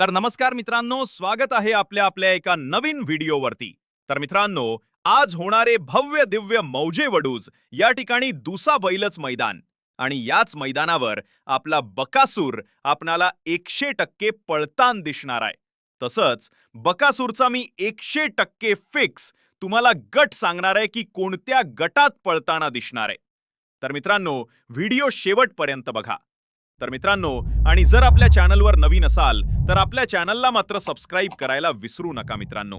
तर नमस्कार मित्रांनो स्वागत आहे आपल्या आपल्या एका नवीन व्हिडिओवरती. तर मित्रांनो आज होणारे भव्य दिव्य मौजे वडूज या ठिकाणी दुसा बैलच मैदान. आणि याच मैदानावर आपला बकासूर आपणाला एकशे टक्के पळतान दिसणार आहे. तसंच बकासूरचा मी एकशे टक्के फिक्स तुम्हाला गट सांगणार आहे की कोणत्या गटात पळताना दिसणार आहे. तर मित्रांनो व्हिडिओ शेवटपर्यंत बघा. तर मित्रांनो आणि जर आपल्या चॅनलवर नवीन असाल तर आपल्या चॅनलला मात्र सबस्क्राईब करायला विसरू नका मित्रांनो.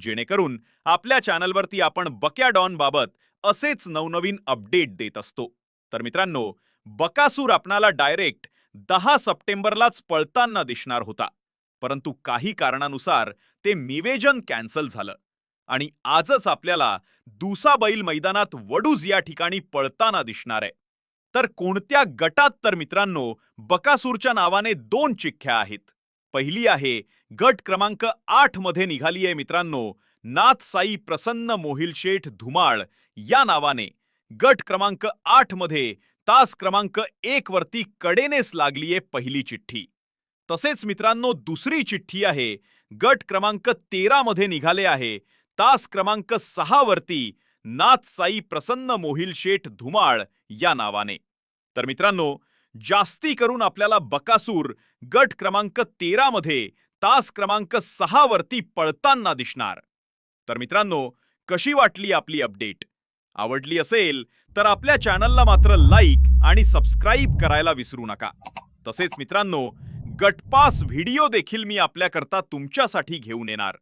जेणेकरून आपल्या चॅनलवरती आपण बक्या डॉन बाबत असेच नवनवीन अपडेट देत असतो. तर मित्रांनो बकासूर आपणाला डायरेक्ट दहा सप्टेंबरलाच पळताना दिसणार होता. परंतु काही कारणानुसार ते निवेदन कॅन्सल झालं. आणि आजच आपल्याला दुसा बैल मैदानात वडूज या ठिकाणी पळताना दिसणार आहे. तर कोणत्या गटात तर मित्रांनो बकासूरच्या नावाने दोन चिठ्ठ्या आहेत. पहिली आहे गट क्रमांक आठमध्ये निघाली आहे मित्रांनो नाथ साई प्रसन्न मोहिल शेठ धुमाळ या नावाने. गट क्रमांक आठमध्ये तास क्रमांक एक वरती कडेनेच लागलीये पहिली चिठ्ठी. तसेच मित्रांनो दुसरी चिठ्ठी आहे गट क्रमांक तेरा मध्ये निघाले आहे तास क्रमांक सहा वरती नाथ साई प्रसन्न मोहिल शेठ धुमाळ या नावाने. तर मित्रांनो जास्ती करून आपल्याला बकासूर गट क्रमांक तेरा मध्ये तास क्रमांक सहा वरती पळताना दिसणार. तर मित्रांनो कशी वाटली आपली अपडेट? आवडली असेल तर आपल्या चॅनलला मात्र लाईक आणि सबस्क्राईब करायला विसरू नका. तसेच मित्रांनो गटपास व्हिडिओ देखील मी आपल्याकरता तुमच्यासाठी घेऊन येणार.